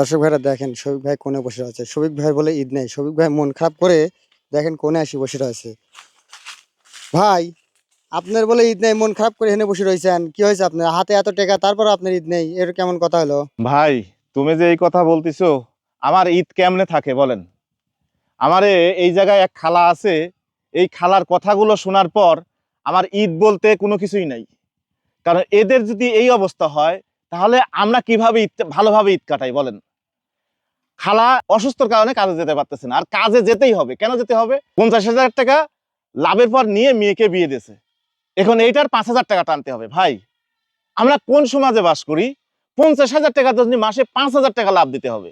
দর্শক ভাইরা দেখেন, শফিক ভাই কোণে বসে আছে শফিক ভাই বলে ঈদ নেই। শফিক ভাই মন খারাপ করে দেখেন কোণে আসি বসে রয়েছে। ভাই, আপনার বলে ঈদ নেই, মন খারাপ করে এখানে বসে রয়েছেন। কি হয়েছে আপনার? হাতে এত টাকা তারপর আপনার ঈদ নেই। এর কেমন কথা হলো? ভাই, তুমি যে এই কথা বলতিছো, আমার ঈদ কেমনে থাকে বলেন? আমারে এই জায়গায় এক খালা আছে, এই খালার কথাগুলো শোনার পর আমার ঈদ বলতে কোনো কিছুই নাই। কারণ এদের যদি এই অবস্থা হয়, তাহলে আমরা কীভাবে ঈদ, ভালোভাবে ঈদ কাটাই বলেন? খালা অসুস্থর কারণে কাজে যেতে পারতেছে না। আর কাজে যেতেই হবে। কেন যেতে হবে? পঞ্চাশ হাজার টাকা লাভের পর নিয়ে মেয়েকে বিয়ে দিয়েছে। এখন এইটার পাঁচ হাজার টাকা টানতে হবে। ভাই, আমরা কোন সমাজে বাস করি? পঞ্চাশ হাজার টাকার জন্য মাসে পাঁচ হাজার টাকা লাভ দিতে হবে,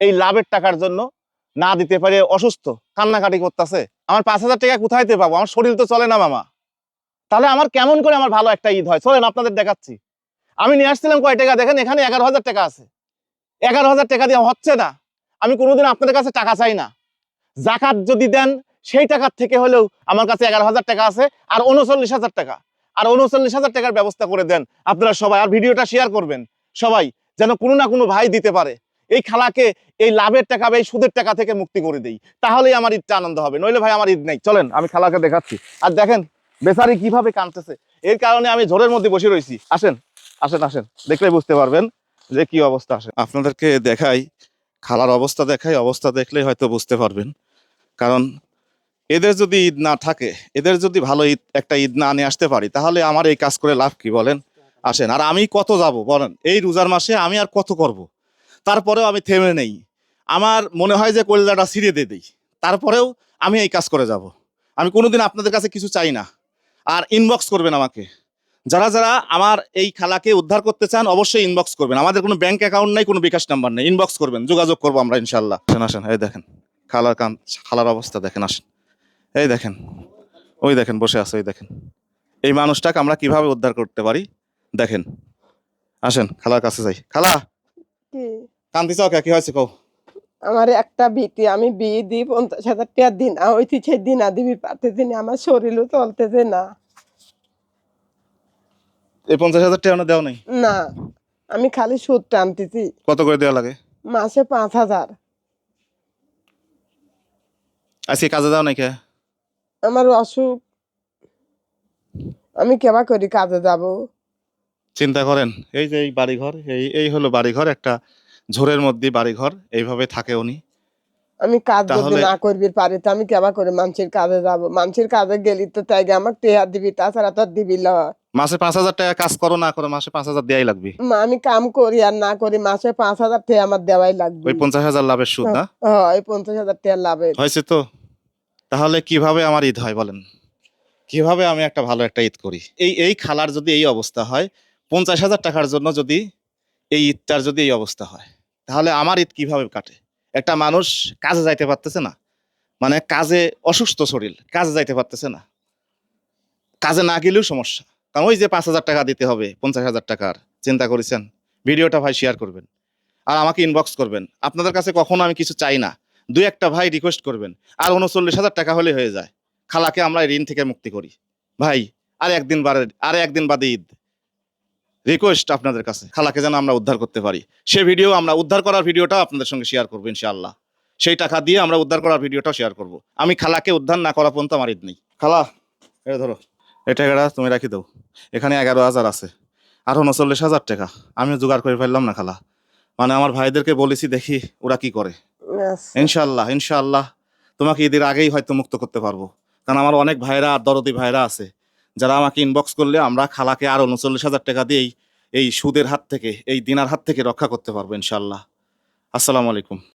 এই লাভের টাকার জন্য না দিতে পারে অসুস্থ, কান্নাকাটি করতেছে। আমার পাঁচ হাজার টাকা কোথায় তে পাবো? আমার শরীর তো চলে না মামা। তাহলে আমার কেমন করে আমার ভালো একটা ঈদ হয়? চলেন আপনাদের দেখাচ্ছি। আমি নিয়ে আসছিলাম কয় টাকা? দেখেন এখানে এগারো হাজার টাকা আছে। এগারো হাজার টাকা দিয়ে হচ্ছে না। আমি কোনোদিন আপনাদের কাছে টাকা চাই না। জাকাত যদি দেন, সেই টাকার থেকে হলেও আমার কাছে এগারো হাজার টাকা আছে আর উনচল্লিশ হাজার টাকা। আর উনচল্লিশ হাজার টাকার ব্যবস্থা করে দেন আপনারা সবাই আর ভিডিওটা শেয়ার করবেন। সবাই যেন কোনো না কোনো ভাই দিতে পারে। এই খালাকে এই লাভের টাকা বা এই সুদের টাকা থেকে মুক্তি করে দেই। তাহলেই আমার ঈদটা আনন্দ হবে। নইলে ভাই আমার ঈদ নেই। চলেন, আমি খালাকে দেখাচ্ছি। আর দেখেন, বেচারি কীভাবে কাঁদতেছে। এর কারণে আমি ঝোরের মধ্যে বসে রয়েছি আসেন আসেন আসেন। দেখলে বুঝতে পারবেন। যে কি অবস্থা আসে। আপনাদেরকে দেখাই, খালার অবস্থা দেখাই, অবস্থা দেখলেই হয়তো বুঝতে পারবেন। কারণ এদের যদি ঈদ না থাকে, এদের যদি ভালো ঈদ, একটা ঈদ না নিয়ে আসতে পারি, তাহলে আমার এই কাজ করে লাভ কি বলেন? আসেন, আর আমি কত যাব বলেন? এই রোজার মাসে আমি আর কত করব। তারপরেও আমি থেমে নেই। আমার মনে হয় যে কলিজাটা ছিঁড়ে দিয়ে দিই। তারপরেও আমি এই কাজ করে যাব। আমি কোনোদিন আপনাদের কাছে কিছু চাই না। আর ইনবক্স করবেন আমাকে। যারা যারা আমার এই খালাকে উদ্ধার করতে চান অবশ্যই ইনবক্স করবেন। আমাদের কোনো ব্যাংক অ্যাকাউন্ট নাই কোনো বিকাশ নাম্বার নেই। ইনবক্স করবেন যোগাযোগ করব আমরা ইনশাল্লাহ আসেন আসেন এই দেখেন খালার কান খালার অবস্থা দেখেন আসেন। এই দেখেন ওই দেখেন বসে আছে ওই দেখেন। এই মানুষটাকে আমরা কীভাবে উদ্ধার করতে পারি? দেখেন আসেন খালার কাছে যাই। খালা কি? কান্তি চাও কে? হয়েছে কও? আমার একটা বিটি আমি বিয়ে দিই পঞ্চাশ হাজার টাকা দিন সেই দিন দিবি পারতেছি না আমার শরীরও চলতেছে না। এই পঞ্চাশ হাজার টাকা দেওয়া নেই? না আমি খালি সুদ টানতেছি কত করে দেওয়া লাগে? মাসে পাঁচ হাজার। আজকে কাজে দাও নাই কে আমার অসুখ। আমি কেবা করি কাজে যাব? চিন্তা করেন এই যে এই বাড়িঘর এই এই হলো বাড়িঘর একটা ঝোরের মধ্যে বাড়িঘর এইভাবে থাকে উনি। আমি কাজ যদি না করবি পারি তো আমি কেবা করে মানুষের কাজে যাব? মানুষের কাজে গেলি তো তাই আমার টেহার দিবি তাছাড়া তো দিবি না। মাসে পাঁচ হাজার টাকা কাজ করো না করো মাসে পাঁচ হাজার দেওয়াই লাগবে। আমি কাম করি আর না করি মাসে পাঁচ হাজার টাকা আমার দেওয়াই লাগবে। ওই পঞ্চাশ হাজার লাভের সুদ না? হয় পঞ্চাশ হাজার টাকা লাভের। হয়েছে তো? তাহলে কীভাবে আমার ঈদ হয় বলেন? কীভাবে আমি একটা ভালো একটা ঈদ করি? এই এই খালার যদি এই অবস্থা হয় পঞ্চাশ হাজার টাকার জন্য যদি এই ঈদটার যদি এই অবস্থা হয় তাহলে আমার ঈদ কীভাবে কাটে? একটা মানুষ কাজে যাইতে পারতেছে না। মানে কাজে অসুস্থ শরীর, কাজে যাইতে পারতেছে না। কাজে না গেলেও সমস্যা। কারণ ওই যে পাঁচ হাজার টাকা দিতে হবে, পঞ্চাশ হাজার টাকার, চিন্তা করেছেন? ভিডিওটা ভাই শেয়ার করবেন। আর আমাকে ইনবক্স করবেন। আপনাদের কাছে কখনো আমি কিছু চাই না। দু একটা ভাই রিকোয়েস্ট করবেন। আর উনচল্লিশ হাজার টাকা হলে হয়ে যায়। খালাকে আমরা ঋণ থেকে মুক্তি করি। ভাই, আর একদিন বাদে আর একদিন বাদে ঈদ। রিকোয়েস্ট আপনাদের কাছে খালাকে যেন আমরা উদ্ধার করতে পারি। সে ভিডিও আমরা উদ্ধার করার ভিডিওটাও আপনাদের সঙ্গে শেয়ার করব ইনশাআল্লাহ। সেই টাকা দিয়ে আমরা উদ্ধার করার ভিডিওটাও শেয়ার করব। আমি খালাকে উদ্ধার না করা পর্যন্ত আমার ঈদ নেই। খালা এটা ধরো। এই টাকাটা তুমি রাখি দাও। এখানে এগারো হাজার আছে। আর উনচল্লিশ হাজার টাকা। আমিও জোগাড় করে ফেললাম না খালা। মানে আমার ভাইদেরকে বলেছি দেখি ওরা কি করে। ইনশাল্লাহ ইনশাল্লাহ তোমাকে ঈদের আগেই হয়তো মুক্ত করতে পারব। কারণ আমার অনেক ভাইরা আর দরদি ভাইরা আছে। যারা আমাকে ইনবক্স করলে আমরা খালাকে আর উনচল্লিশ হাজার টাকা দিয়েই এই সুদের হাত থেকে, এই দিনার হাত থেকে রক্ষা করতে পারব ইনশাল্লাহ আসসালামু আলাইকুম।